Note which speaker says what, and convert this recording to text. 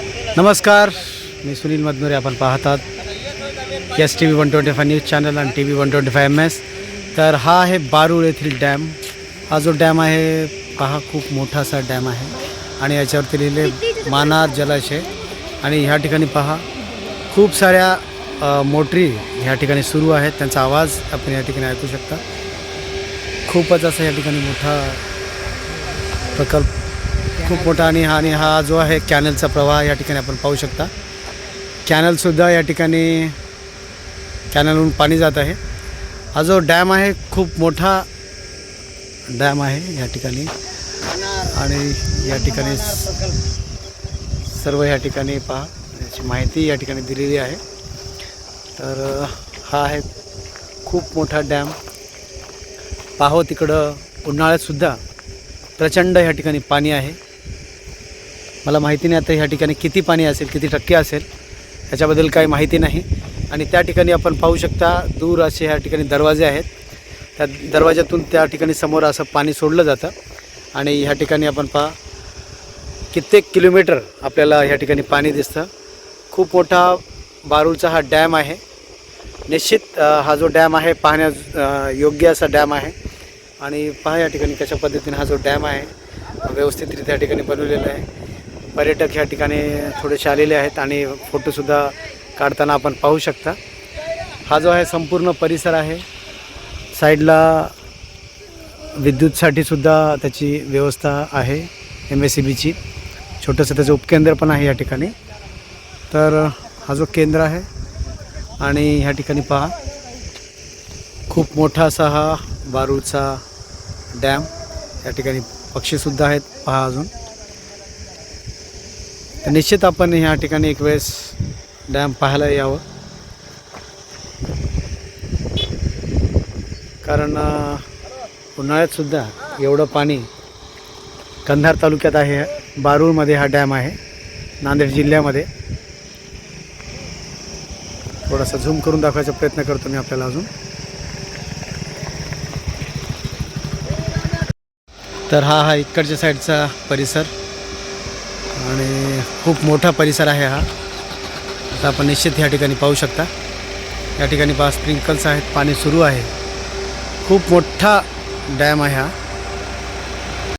Speaker 1: नमस्कार मी सुनील मदनुरे आपण पाहतात S T V one twenty five news channel आणि T V one twenty five M S तर हा आहे बारूळ येथील डॅम. हा जो डॅम आहे पहा खूप मोठा असा डॅम आहे. आणि याच्यावरती लिहिले मानार जलाशय. आणि ह्या ठिकाणी पहा खूप साऱ्या मोटरी ह्या ठिकाणी सुरू आहेत. त्यांचा आवाज आपण या ठिकाणी ऐकू शकता. खूपच असा या ठिकाणी मोठा प्रकल्प खूप मोठा आणि हा आणि हा जो आहे कॅनलचा प्रवाह या ठिकाणी आपण पाहू शकता. कॅनलसुद्धा या ठिकाणी कॅनलहून पाणी जात आहे. हा जो डॅम आहे खूप मोठा डॅम आहे या ठिकाणी. आणि या ठिकाणी सर्व या ठिकाणी पहा याची माहिती या ठिकाणी दिलेली आहे. तर हा आहे खूप मोठा डॅम. पाहो तिकडं उन्हाळ्यातसुद्धा प्रचंड ह्या ठिकाणी पाणी आहे. मला माहिती नाही आता ह्या ठिकाणी किती पाणी असेल किती टक्के असेल. ह्याच्याबद्दल काही माहिती नाही. आणि त्या ठिकाणी आपण पाहू शकता दूर असे ह्या ठिकाणी दरवाजे आहेत. त्या दरवाज्यातून त्या ठिकाणी समोर असं पाणी सोडलं जातं. आणि ह्या ठिकाणी आपण पहा कित्येक किलोमीटर आपल्याला ह्या ठिकाणी पाणी दिसतं. खूप मोठा बारूळचा हा डॅम आहे. निश्चित हा जो डॅम आहे पाहण्या योग्य असा डॅम आहे. आणि पहा या ठिकाणी कशा पद्धतीने हा जो डॅम आहे व्यवस्थितरित्या ठिकाणी बनवलेला आहे. पर्यटक ह्या ठिकाणी थोडेसे आलेले आहेत आणि फोटोसुद्धा काढताना आपण पाहू शकता. हा जो आहे संपूर्ण परिसर आहे. साईडला विद्युतसाठी सुद्धा त्याची व्यवस्था आहे एम एस सी बीची छोटंसं त्याचं उपकेंद्र पण आहे या ठिकाणी. तर हा जो केंद्र आहे आणि ह्या ठिकाणी पहा खूप मोठा असा हा बारूडचा डॅम या ठिकाणी पक्षीसुद्धा आहेत पहा अजून. तर निश्चित आपण ह्या ठिकाणी एक वेळेस डॅम पाहायला यावं. कारण उन्हाळ्यातसुद्धा एवढं पाणी कंधार तालुक्यात आहे. बारूळमध्ये हा डॅम आहे नांदेड जिल्ह्यामध्ये. थोडासा झूम करून दाखवायचा प्रयत्न करतो मी आपल्याला अजून. तर हा हा इकडच्या साईडचा परिसर. आणि खूप मोठा परिसर आहे हा. आता आपण निश्चित या ठिकाणी पाहू शकता. या ठिकाणी पहा स्प्रिंकल्स आहेत पाणी सुरू आहे. खूप मोठा डॅम आहे हा.